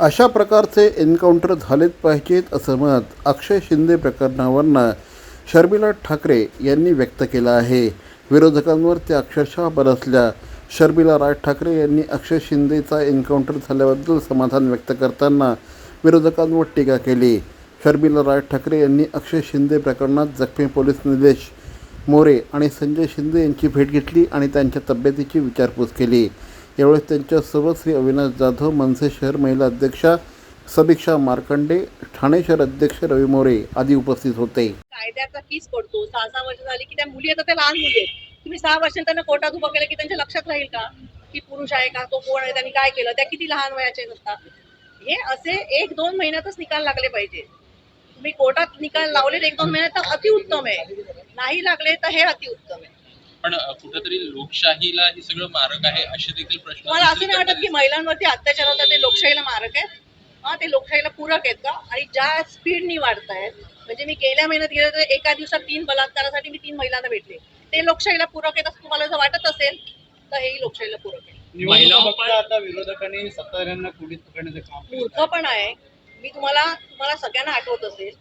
अशा प्रकारचे एन्काउंटर झालेच पाहिजेत असं मत अक्षय शिंदे प्रकरणावरनं शर्मिला ठाकरे यांनी व्यक्त केलं आहे. विरोधकांवर त्या अक्षरशः बरसल्या शर्मिला राज ठाकरे यांनी अक्षय शिंदेचा एन्काउंटर झाल्याबद्दल समाधान व्यक्त करताना विरोधकांवर टीका केली. शर्मिला राज ठाकरे यांनी अक्षय शिंदे प्रकरणात जखमी पोलीस निदेश मोरे आणि संजय शिंदे यांची भेट घेतली आणि त्यांच्या तब्येतीची विचारपूस केली. यावेळेस त्यांच्यासोबत श्री अविनाश जाधव मनसे शहर महिला अध्यक्षा समीक्षा मार्कंडे ठाणे शहर अध्यक्ष रवी मोरे आदी उपस्थित होते. कायद्याचा फीस पडतो. सहा सहा वर्ष झाली की त्या मुली आता त्या लहान मुली आहेत. तुम्ही सहा वर्षांनी त्यांना कोर्टात उभं केलं की त्यांच्या लक्षात राहील का? की पुरुष आहे का? तो कोण आहे? त्यांनी काय केलं? त्या किती लहान वयाचे असतात हे असे एक दोन महिन्यातच निकाल लागले पाहिजे. तुम्ही कोर्टात निकाल लावले एक दोन महिन्यात तर अतिउत्तम आहे. नाही लागले तर हे अतिउत्तम आहे. पण कुठेतरी लोकशाहीला हे सगळं मारक आहे असे देखील प्रश्न तुम्हाला असं नाही वाटत की महिलांवरती अत्याचार होतात ते लोकशाहीला मारक आहेत. हा ते लोकशाहीला पूरक आहेत का? आणि ज्या स्पीडनी वाढतायत म्हणजे मी गेल्या महिन्यात गेले तर एका दिवसात तीन बलात्कारासाठी मी तीन महिलांना भेटले. ते लोकशाहीला पूरक आहेत असं तुम्हाला जर वाटत असेल तर हेही लोकशाहीला पूरक आहे निवडणूक बघता आता विरोधकांनी सत्ताधाऱ्यांना कुडीत पकडण्याचं काम केलं. मूर्ख पण आहे. मी तुम्हाला तुम्हाला सगळ्यांना आठवत असेल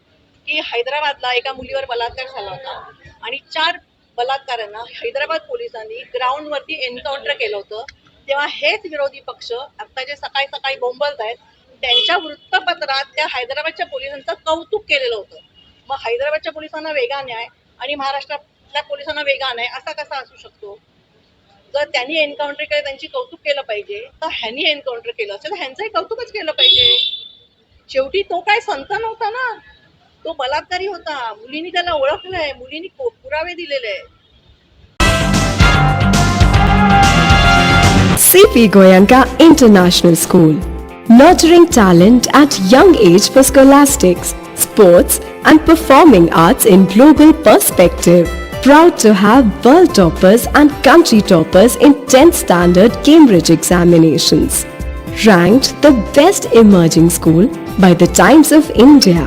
की हैदराबादला एका मुलीवर बलात्कार झाला होता आणि चार बलात्कारांना हैदराबाद पोलिसांनी ग्राउंडवरती एन्काउंटर केलं होतं. तेव्हा हेच विरोधी पक्ष आता जे सकाळी सकाळी बोंबलत आहेत त्यांच्या वृत्तपत्रात त्या हैदराबादच्या पोलिसांचं कौतुक केलेलं होतं. मग हैदराबादच्या पोलिसांना वेगा न्याय आणि महाराष्ट्रातल्या पोलिसांना वेगा न्याय असा कसा असू शकतो? जर त्यांनी एन्काउंटर केलं त्यांची कौतुक केलं पाहिजे तर ह्यांनी एन्काउंटर केलं असेल तर ह्यांचंही कौतुकच केलं पाहिजे. शेवटी तो काय संत नव्हता ना? तो बलात्कारी होता मुलींनी त्याला ओळखलंय मुलींनी पु- पुरावे दिलेले आहे CP Goyanka International School. Nurturing talent at young age for scholastics, sports, and performing arts in global perspective. Proud to have world toppers and country toppers in 10th standard Cambridge examinations. Ranked the best emerging school by the Times of India